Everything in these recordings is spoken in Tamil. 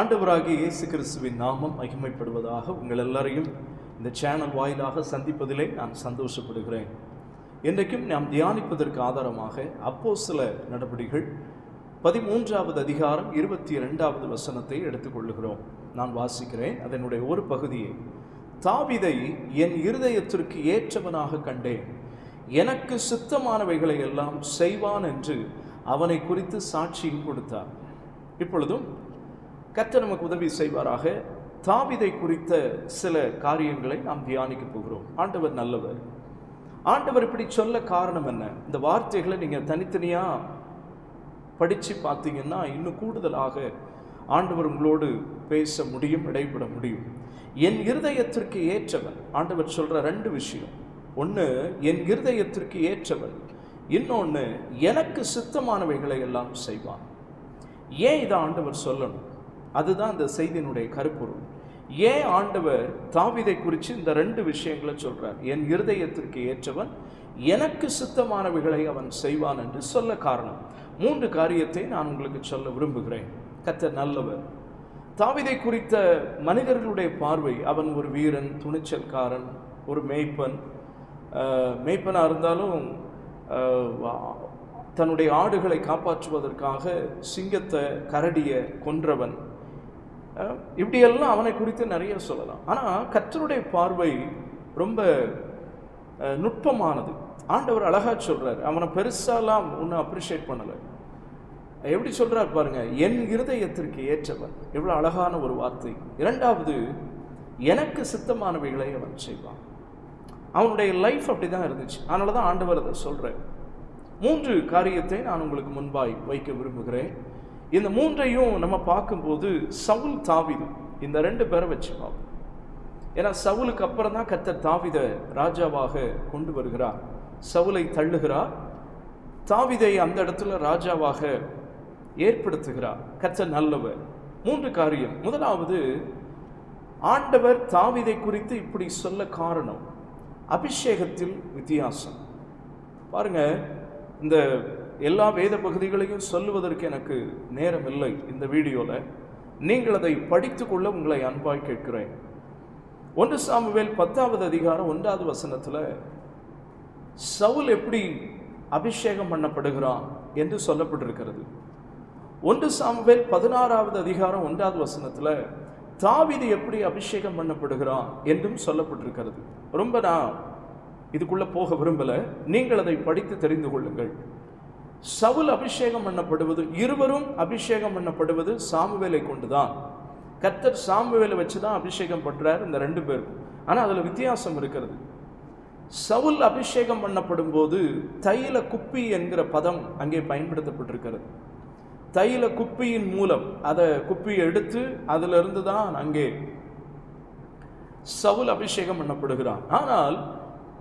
ஆண்டவராகிய இயேசு கிறிஸ்துவின் நாமம் மகிமைப்படுவதாக உங்கள் எல்லாரையும் இந்த சேனல் வாயிலாக சந்திப்பதிலே நான் சந்தோஷப்படுகிறேன். இன்றைக்கும் நாம் தியானிப்பதற்கு ஆதாரமாக அப்போ சில நடவடிக்கைகள் பதிமூன்றாவது அதிகாரம் இருபத்தி இரண்டாவது வசனத்தை எடுத்துக்கொள்ளுகிறோம். நான் வாசிக்கிறேன் அதனுடைய ஒரு பகுதியை. தாவிதை என் இருதயத்திற்கு ஏற்றவனாக கண்டேன். எனக்கு சித்தமானவைகளை எல்லாம் செய்வான் என்று அவனை குறித்து சாட்சியும் கொடுத்தார். இப்பொழுதும் கற்று நமக்கு உதவி செய்வாராக. தாவிதை குறித்த சில காரியங்களை நாம் தியானிக்க போகிறோம். ஆண்டவர் நல்லவர். ஆண்டவர் இப்படி சொல்ல காரணம் என்ன? இந்த வார்த்தைகளை நீங்கள் தனித்தனியாக படித்து பார்த்தீங்கன்னா இன்னும் கூடுதலாக ஆண்டவர் உங்களோடு பேச முடியும் இடைப்பட முடியும். என் இருதயத்திற்கு ஏற்றவன் ஆண்டவர் சொல்கிற ரெண்டு விஷயம். ஒன்று என் இருதயத்திற்கு ஏற்றவன் இன்னொன்று எனக்கு சித்தமானவைகளை எல்லாம் செய்வான் ஏன் இதை ஆண்டவர் சொல்லணும்? அதுதான் அந்த செய்தியினுடைய கருப்பொருள். ஏன் ஆண்டவர் தாவிதை குறித்து இந்த ரெண்டு விஷயங்களை சொல்கிறார் என் இருதயத்திற்கு ஏற்றவன் எனக்கு சித்தமானவைகளை அவன் செய்வான் என்று சொல்ல காரணம். மூன்று காரியத்தை நான் உங்களுக்கு சொல்ல விரும்புகிறேன். கத்த நல்லவர். தாவிதை குறித்த மனிதர்களுடைய பார்வை அவன் ஒரு வீரன் துணிச்சல்காரன் ஒரு மேய்ப்பன். மேய்ப்பனாக இருந்தாலும் தன்னுடைய ஆடுகளை காப்பாற்றுவதற்காக சிங்கத்தை கரடியை கொன்றவன். இப்படியெல்லாம் அவனை குறித்து நிறைய சொல்லலாம். ஆனால் கற்றருடைய பார்வை ரொம்ப நுட்பமானது. ஆண்டவர் அழகாக சொல்கிறார் அவனை பெருசாலாம் ஒன்றும் அப்ரிஷியேட் பண்ணலை. எப்படி சொல்கிறார் பாருங்கள் என் இருதயத்திற்கு ஏற்றவன் எவ்வளோ அழகான ஒரு வார்த்தை. இரண்டாவது எனக்கு சித்தமானவைகளை அவன் செய்வான். அவனுடைய லைஃப் அப்படி தான் இருந்துச்சு. அதனால தான் ஆண்டவர் அதை சொல்கிறேன் மூன்று காரியத்தை நான் உங்களுக்கு முன்பாய் வைக்க விரும்புகிறேன். இந்த மூன்றையும் நம்ம பார்க்கும்போது சவுல் தாவிது இந்த ரெண்டு பேரை வச்சு பார்ப்போம். ஏன்னா சவுலுக்கு அப்புறம் தான் கத்தர் தாவித ராஜாவாக கொண்டு வருகிறார். சவுலை தள்ளுகிறார். தாவிதை அந்த இடத்துல ராஜாவாக ஏற்படுத்துகிறார். கத்தர் நல்லவர். மூன்று காரியம். முதலாவது ஆண்டவர் தாவிதை குறித்து இப்படி சொல்ல காரணம். அபிஷேகத்தில் வித்தியாசம். பாருங்க இந்த எல்லா வேத பகுதிகளையும் சொல்லுவதற்கு எனக்கு நேரம் இல்லை இந்த வீடியோவில் நீங்கள் அதை படித்துக்கொள்ள உங்களை அன்பாய் கேட்கிறேன். ஒன்று சாமுவேல் பத்தாவது அதிகாரம் ஒன்றாவது வசனத்தில் சவுல் எப்படி அபிஷேகம் பண்ணப்படுகிறான்? என்று சொல்லப்பட்டிருக்கிறது. ஒன்று சாமுவேல் பதினாறாவது அதிகாரம் ஒன்றாவது வசனத்தில் தாவிது எப்படி அபிஷேகம் பண்ணப்படுகிறான்? என்றும் சொல்லப்பட்டிருக்கிறது. ரொம்ப நான் இதுக்குள்ளே போக விரும்பல. நீங்கள் அதை படித்து தெரிந்து கொள்ளுங்கள். சவுல் அபிஷேகம் பண்ணப்படுவது இருவரும் அபிஷேகம் பண்ணப்படுவது சாமுவேலை கொண்டு தான் கர்த்தர் சாமுவேலை வச்சு தான் அபிஷேகம் பண்ணுறார் இந்த ரெண்டு பேருக்கும். ஆனால் அதில் வித்தியாசம் இருக்கிறது. சவுல் அபிஷேகம் பண்ணப்படும் போது தைல குப்பி என்கிற பதம் அங்கே பயன்படுத்தப்பட்டிருக்கிறது. தைல குப்பியின் மூலம் அதை குப்பியை எடுத்து அதிலிருந்து தான் அங்கே சவுல் அபிஷேகம் பண்ணப்படுகிறான். ஆனால்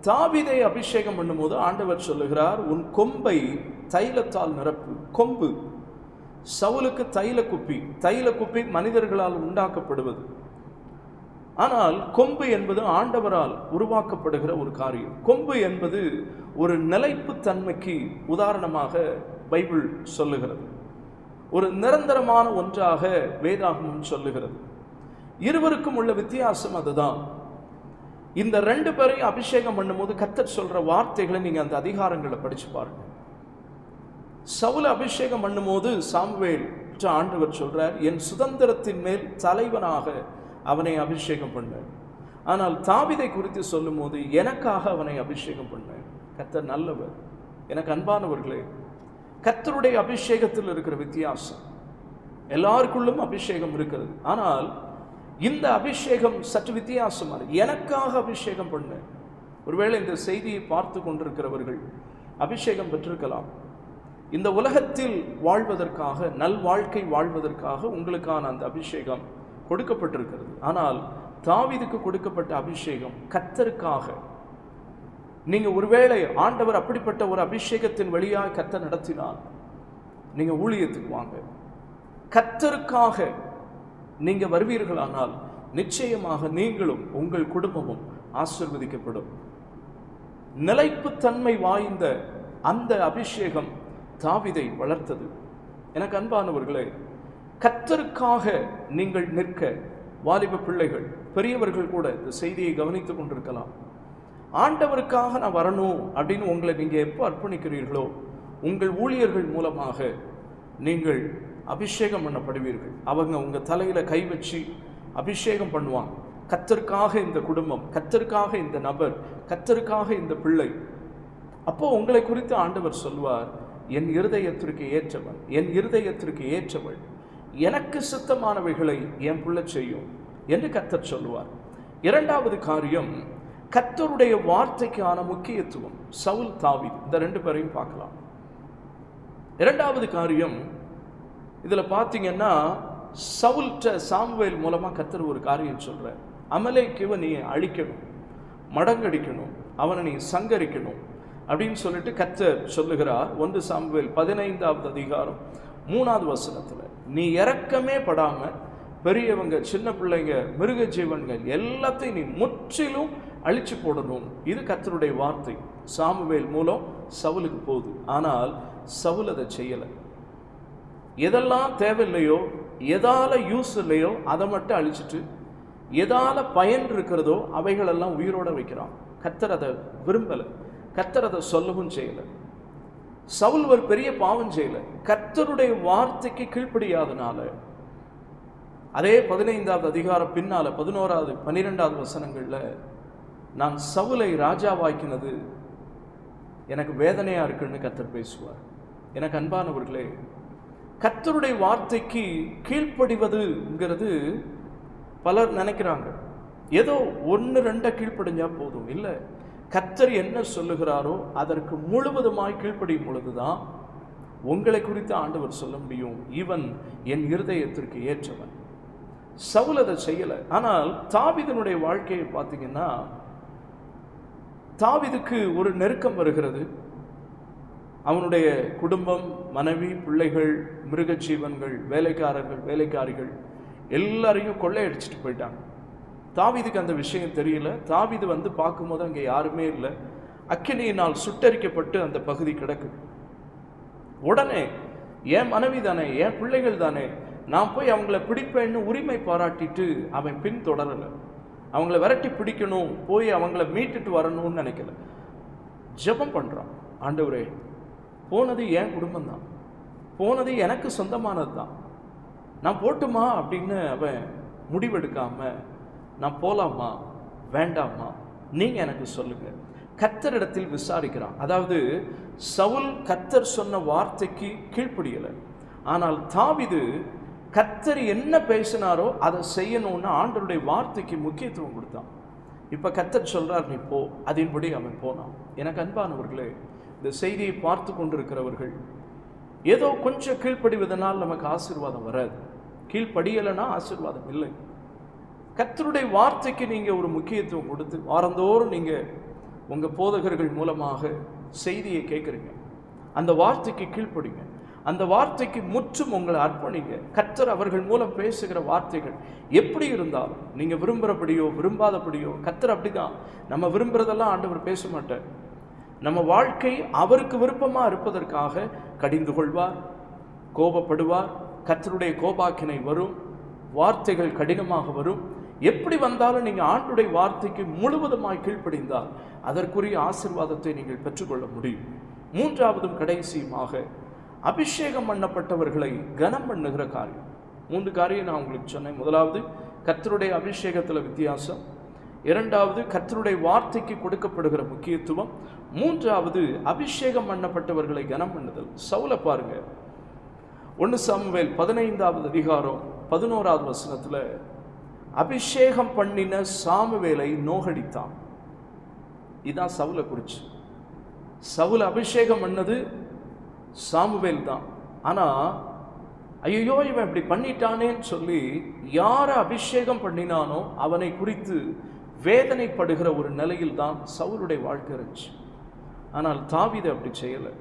தாவிதை அபிஷேகம் பண்ணும்போது ஆண்டவர் சொல்லுகிறார் உன் கொம்பை தைலத்தால் நிரப்பு. கொம்பு. சவுலுக்கு தைல குப்பி. தைல குப்பி மனிதர்களால் உண்டாக்கப்படுவது. ஆனால் கொம்பு என்பது ஆண்டவரால் உருவாக்கப்படுகிற ஒரு காரியம். கொம்பு என்பது ஒரு நிலைப்பு தன்மைக்கு உதாரணமாக பைபிள் சொல்லுகிறது. ஒரு நிரந்தரமான ஒன்றாக வேதாகமம் சொல்லுகிறது. இருவருக்கும் உள்ள வித்தியாசம் அதுதான். இந்த ரெண்டு பேரையும் அபிஷேகம் பண்ணும்போது கத்தர் சொல்கிற வார்த்தைகளை நீங்கள் அந்த அதிகாரங்களை படித்து பாருங்கள் சவுல அபிஷேகம் பண்ணும்போது சாம்வேல் ஆண்டவர் சொல்கிறார் என் சுதந்திரத்தின் மேல் தலைவனாக அவனை அபிஷேகம் பண்ண. ஆனால் தாவிதை குறித்து சொல்லும்போது எனக்காக அவனை அபிஷேகம் பண்ண. கத்தர் நல்லவர். எனக்கு அன்பானவர்களே கத்தருடைய அபிஷேகத்தில் இருக்கிற வித்தியாசம். எல்லாருக்குள்ளும் அபிஷேகம் இருக்கிறது. ஆனால் இந்த அபிஷேகம் சற்று வித்தியாசமாக எனக்காக அபிஷேகம் பண்ணு. ஒருவேளை இந்த செய்தியை பார்த்து கொண்டிருக்கிறவர்கள் அபிஷேகம் பெற்றிருக்கலாம். இந்த உலகத்தில் வாழ்வதற்காக நல் வாழ்க்கை வாழ்வதற்காக உங்களுக்கான அந்த அபிஷேகம் கொடுக்கப்பட்டிருக்கிறது. ஆனால் தாவிதுக்கு கொடுக்கப்பட்ட அபிஷேகம் கத்தருக்காக. நீங்கள் ஒருவேளை ஆண்டவர் அப்படிப்பட்ட ஒரு அபிஷேகத்தின் வழியாக கத்தை நடத்தினால் நீங்கள் ஊழியத்துக்கு வாங்க. கத்தருக்காக நீங்கள் வருவீர்களானால் நிச்சயமாக நீங்களும் உங்கள் குடும்பமும் ஆசிர்வதிக்கப்படும். நிலைப்புத்தன்மை வாய்ந்த அந்த அபிஷேகம் தாவிதை வளர்த்தது. எனக்கு அன்பானவர்களே கத்தருக்காக நீங்கள் நிற்க வாலிப பிள்ளைகள் பெரியவர்கள் கூட இந்த செய்தியை கவனித்துக் கொண்டிருக்கலாம். ஆண்டவருக்காக நான் வரணும் அப்படின்னு உங்களை நீங்கள் எப்போ அர்ப்பணிக்கிறீர்களோ உங்கள் ஊழியர்கள் மூலமாக நீங்கள் அபிஷேகம் பண்ணப்படுவீர்கள். அவங்க உங்கள் தலையில் கை வச்சு அபிஷேகம் பண்ணுவாங்க. கத்தருக்காக இந்த குடும்பம் கத்தருக்காக இந்த நபர் கத்தருக்காக இந்த பிள்ளை. அப்போ உங்களை குறித்து ஆண்டவர் சொல்வார் என் இருதயத்திற்கு ஏற்றவன் என் இருதயத்திற்கு ஏற்றவள். எனக்கு சித்தமானவைகளை என் பிள்ளை செய்யும் என்று கத்தர் சொல்லுவார். இரண்டாவது காரியம் கத்தருடைய வார்த்தைக்கான முக்கியத்துவம். சவுல் தாவி இந்த ரெண்டு பேரையும் பார்க்கலாம். இரண்டாவது காரியம் இதில் பார்த்தீங்கன்னா சவுல்கிட்ட சாம்வேல் மூலமாக கத்தர் ஒரு காரியம் சொல்கிறார் அமலேக்குவ நீ அழிக்கணும் மடங்கடிக்கணும் அவனை நீ சங்கரிக்கணும் அப்படின்னு சொல்லிட்டு கத்தர் சொல்லுகிறார். ஒன்று சாம்வேல் பதினைந்தாவது அதிகாரம் மூணாவது வசனத்தில் நீ இறக்கமே படாமல் பெரியவங்க சின்ன பிள்ளைங்க மிருக ஜீவன்கள் எல்லாத்தையும் நீ முற்றிலும் அழிச்சு போடணும். இது கத்தருடைய வார்த்தை. சாமுவேல் மூலம் சவுலுக்கு போகுது. ஆனால் சவுல் அதை செய்யலை. எதெல்லாம் தேவையில்லையோ எதால் யூஸ் இல்லையோ அதை மட்டும் அழிச்சிட்டு எதால் பயன் இருக்கிறதோ அவைகளெல்லாம் உயிரோட வைக்கிறான். கத்தர் அதை விரும்பலை. கத்தர் அதை சொல்லவும் செய்யலை. சவுல் ஒரு பெரிய பாவம் செய்யலை. கத்தருடைய வார்த்தைக்கு கீழ்ப்படியாதனால அதே பதினைந்தாவது அதிகாரம் பின்னால் பதினோராவது பன்னிரெண்டாவது வசனங்களில் நான் சவுலை ராஜாவாக்கினது எனக்கு வேதனையாக இருக்குன்னு கத்தர் பேசுவார். எனக்கு அன்பானவர்களே கத்தருடைய வார்த்தைக்கு கீழ்ப்படிவதுங்கிறது பலர் நினைக்கிறாங்க. ஏதோ ஒன்று ரெண்டை கீழ்ப்படிஞ்சால் போதும். இல்லை கத்தர் என்ன சொல்லுகிறாரோ அதற்கு முழுவதுமாய் கீழ்ப்படியும் பொழுதுதான் உங்களை குறித்து ஆண்டவர் சொல்ல முடியும். இவன் என் இருதயத்திற்கு ஏற்றவன். சவுல் அதை செய்யலை. ஆனால் தாவிதனுடைய வாழ்க்கையை பார்த்தீங்கன்னா தாவிதுக்கு ஒரு நெருக்கம் வருகிறது. அவனுடைய குடும்பம் மனைவி பிள்ளைகள் மிருக ஜீவன்கள் வேலைக்காரர்கள் வேலைக்காரிகள் எல்லாரையும் கொள்ளையடிச்சிட்டு போயிட்டாங்க. தாவிதுக்கு அந்த விஷயம் தெரியல. தாவிது வந்து பார்க்கும்போது அங்கே யாருமே இல்லை. அக்கினியினால் சுட்டரிக்கப்பட்டு அந்த பகுதி கிடக்கு. உடனே என் மனைவி தானே என் பிள்ளைகள் தானே நான் போய் அவங்கள பிடிப்பேன்னு உரிமை பாராட்டிட்டு அவன் பின் தொடரலை. அவங்கள விரட்டி பிடிக்கணும் போய் அவங்கள மீட்டுட்டு வரணும்னு நினைக்கல. ஜெபம் பண்ணுறான் ஆண்டவரே போனது என் குடும்பம் தான் போனது எனக்கு சொந்தமானது தான் நான் போட்டுமா அப்படின்னு அவன் முடிவெடுக்காமல் நான் போகலாமா வேண்டாமா? நீங்கள் எனக்கு சொல்லுங்கள் கத்தரிடத்தில் விசாரிக்கிறான். அதாவது சவுல் கத்தர் சொன்ன வார்த்தைக்கு கீழ்ப்படியலை. ஆனால் தாவிது கத்தர் என்ன பேசினாரோ அதை செய்யணும்னு ஆண்டருடைய வார்த்தைக்கு முக்கியத்துவம் கொடுத்தான். இப்போ கத்தர் சொல்கிறார் நீ போ அதன்படி அவன் போனான். எனக்கு அன்பானவர்களே இந்த செய்தியை பார்த்து கொண்டிருக்கிறவர்கள் ஏதோ கொஞ்சம் கீழ்ப்படிவதனால் நமக்கு ஆசீர்வாதம் வராது. கீழ்ப்படியலைன்னா ஆசீர்வாதம் இல்லை. கத்தருடைய வார்த்தைக்கு நீங்கள் ஒரு முக்கியத்துவம் கொடுத்து வாரந்தோறும் நீங்கள் உங்கள் போதகர்கள் மூலமாக செய்தியை கேட்குறீங்க. அந்த வார்த்தைக்கு கீழ்ப்படிங்க. அந்த வார்த்தைக்கு முற்றும் உங்களை அர்ப்பணிங்க. கத்தர் அவர்கள் மூலம் பேசுகிற வார்த்தைகள் எப்படி இருந்தாலும் நீங்கள் விரும்புகிறபடியோ விரும்பாதபடியோ கத்தர் அப்படிதான். நம்ம விரும்புகிறதெல்லாம் ஆண்டவர் பேச மாட்டார். நம்ம வாழ்க்கை அவருக்கு விருப்பமாக இருப்பதற்காக கடிந்து கொள்வார் கோபப்படுவார் கத்தருடைய கோபாக்கினை வரும் வார்த்தைகள் கடினமாக வரும். எப்படி வந்தாலும் நீங்கள் ஆண்டுடைய வார்த்தைக்கு முழுவதுமாய் கீழ்ப்படிந்தால் அதற்குரிய ஆசிர்வாதத்தை நீங்கள் பெற்றுக்கொள்ள முடியும். மூன்றாவதும் கடைசியுமாக அபிஷேகம் பண்ணப்பட்டவர்களை கனம் பண்ணுகிற காரியம். மூன்று காரியம் நான் உங்களுக்கு சொன்னேன். முதலாவது கத்தருடைய அபிஷேகத்தில் வித்தியாசம். இரண்டாவது கர்த்தருடைய வார்த்தைக்கு கொடுக்கப்படுகிற முக்கியத்துவம். மூன்றாவது அபிஷேகம் பண்ணப்பட்டவர்களை கனம் பண்ணுதல். சவுல பாருங்க. ஒன்று சாமுவேல் பதினைந்தாவது அதிகாரம் பதினோராவது வசனத்தில் அபிஷேகம் பண்ணின சாமுவேலை நோகடித்தான். இதான் சவுலை குறிச்சு. சவுல அபிஷேகம் பண்ணது சாமுவேல் தான். ஆனால் ஐயோ இவன் இப்படி பண்ணிட்டானேன்னு சொல்லி யாரை அபிஷேகம் பண்ணினானோ அவனை குறித்து வேதனைப்படுகிற ஒரு நிலையில் தான் சவுலுடைய வாழ்க்கை இருந்துச்சு. ஆனால் தாவிதை அப்படி செய்யலை.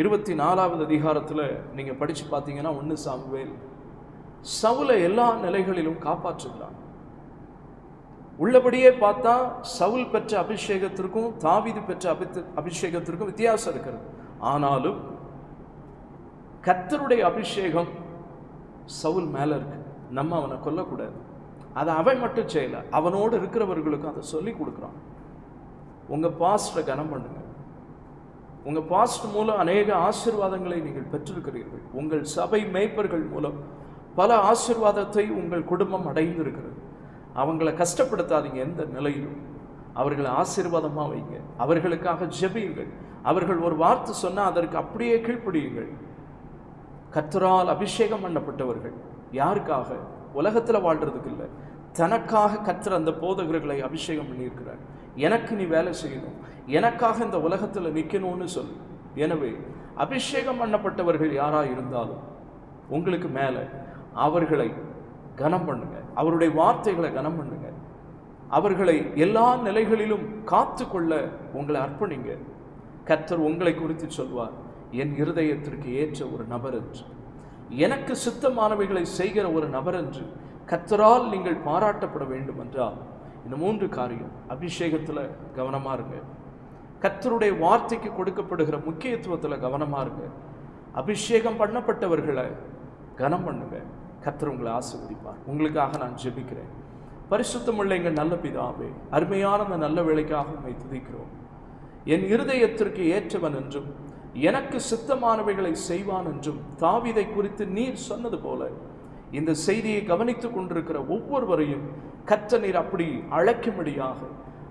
இருபத்தி நாலாவது அதிகாரத்தில் நீங்கள் படித்து பார்த்தீங்கன்னா ஒன்று சாமுவேல் சவுலை எல்லா நிலைகளிலும் காப்பாற்றுகிறான். உள்ளபடியே பார்த்தா சவுல் பெற்ற அபிஷேகத்திற்கும் தாவிது பெற்ற அபித்து அபிஷேகத்திற்கும் வித்தியாசம் இருக்கிறது. ஆனாலும் கர்த்தருடைய அபிஷேகம் சவுல் மேலே இருக்கு. நம்ம அவனை கொல்லக்கூடாது. அதை அவன் மட்டும் செய்யலை. அவனோடு இருக்கிறவர்களுக்கும் அதை சொல்லி கொடுக்குறான். உங்கள் பாஸ்டரை கனம் பண்ணுங்க. உங்கள் பாஸ்ட் மூலம் அநேக ஆசீர்வாதங்களை நீங்கள் பெற்றிருக்கிறீர்கள். உங்கள் சபை மேய்ப்பர்கள் மூலம் பல ஆசீர்வாதத்தை உங்கள் குடும்பம் அடைந்திருக்கிறது. அவங்கள கஷ்டப்படுத்தாதீங்க எந்த நிலையிலும். அவர்களை ஆசீர்வாதமாக வைங்க. அவர்களுக்காக ஜெபியுங்கள். அவர்கள் ஒரு வார்த்தை சொன்னால் அதற்கு அப்படியே கீழ்ப்படியுங்கள். கத்தரால் அபிஷேகம் பண்ணப்பட்டவர்கள். யாருக்காக? உலகத்தில் வாழ்கிறதுக்கு இல்லை. தனக்காக கத்தர் அந்த போதகர்களை அபிஷேகம் பண்ணியிருக்கிறார். எனக்கு நீ வேலை செய்யணும். எனக்காக இந்த உலகத்தில் நிற்கணும்னு சொல் எனவே அபிஷேகம் பண்ணப்பட்டவர்கள் யாராக இருந்தாலும் உங்களுக்கு மேலே அவர்களை கனம் பண்ணுங்க. அவருடைய வார்த்தைகளை கனம் பண்ணுங்க. அவர்களை எல்லா நிலைகளிலும் காத்து கொள்ள உங்களை அர்ப்பணிங்க. கர்த்தர் உங்களை குறித்து சொல்வார். என் இருதயத்திற்கு ஏற்ற ஒரு நபர் என்று. எனக்கு சித்தமானவைகளை செய்கிற ஒரு நபர் என்று. கத்தரால் நீங்கள் பாராட்டப்பட வேண்டும் என்றால் இந்த மூன்று காரியம் அபிஷேகத்தில் கவனமாக இருங்க. கத்தருடைய வார்த்தைக்கு கொடுக்கப்படுகிற முக்கியத்துவத்தில் கவனமாக இருங்க. அபிஷேகம் பண்ணப்பட்டவர்களை கனம் பண்ணுங்க. கத்தர் உங்களை ஆசீர்வதிப்பார். உங்களுக்காக நான் ஜெபிக்கிறேன். பரிசுத்தமுள்ள எங்கள் நல்ல பிதாவே அருமையான அந்த நல்ல வேலைக்காக உண்மை துதிக்கிறோம். என் இருதயத்திற்கு ஏற்றவன் என்றும் எனக்கு சித்தமானவைகளை செய்வான் என்றும் தாவிதை குறித்து நீர் சொன்னது போல இந்த செய்தியை கவனித்துக் கொண்டிருக்கிற ஒவ்வொருவரையும் கற்ற நீர் அப்படி அழைக்கும்படியாக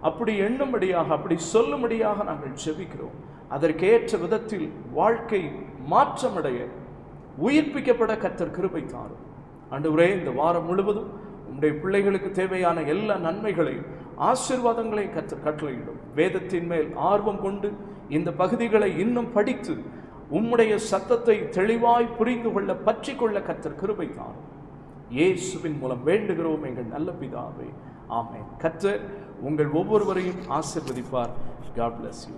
அப்படி எண்ணும்படியாக அப்படி சொல்லும்படியாக நாங்கள் செவிக்கிறோம் அதற்கேற்ற விதத்தில் வாழ்க்கை மாற்றமடைய உயிர்ப்பிக்கப்பட கத்தர் கிருபை தாரும். ஆண்டவரே இந்த வாரம் முழுவதும் உங்களுடைய பிள்ளைகளுக்கு தேவையான எல்லா நன்மைகளையும் ஆசீர்வாதங்களையும் கத்தர் கட்டளையிடும். வேதத்தின் மேல் ஆர்வம் கொண்டு இந்த பகுதிகளை இன்னும் படித்து உம்முடைய சத்தத்தை தெளிவாய் புரிந்து கொள்ள பற்றி கொள்ள கத்தர் கிருபை தாரும். இயேசுவின் மூலம் வேண்டுகிறோம் எங்கள் நல்ல பிதாவே. ஆமே கத்தர் உங்கள் ஒவ்வொருவரையும் ஆசிர்வதிப்பார். God bless you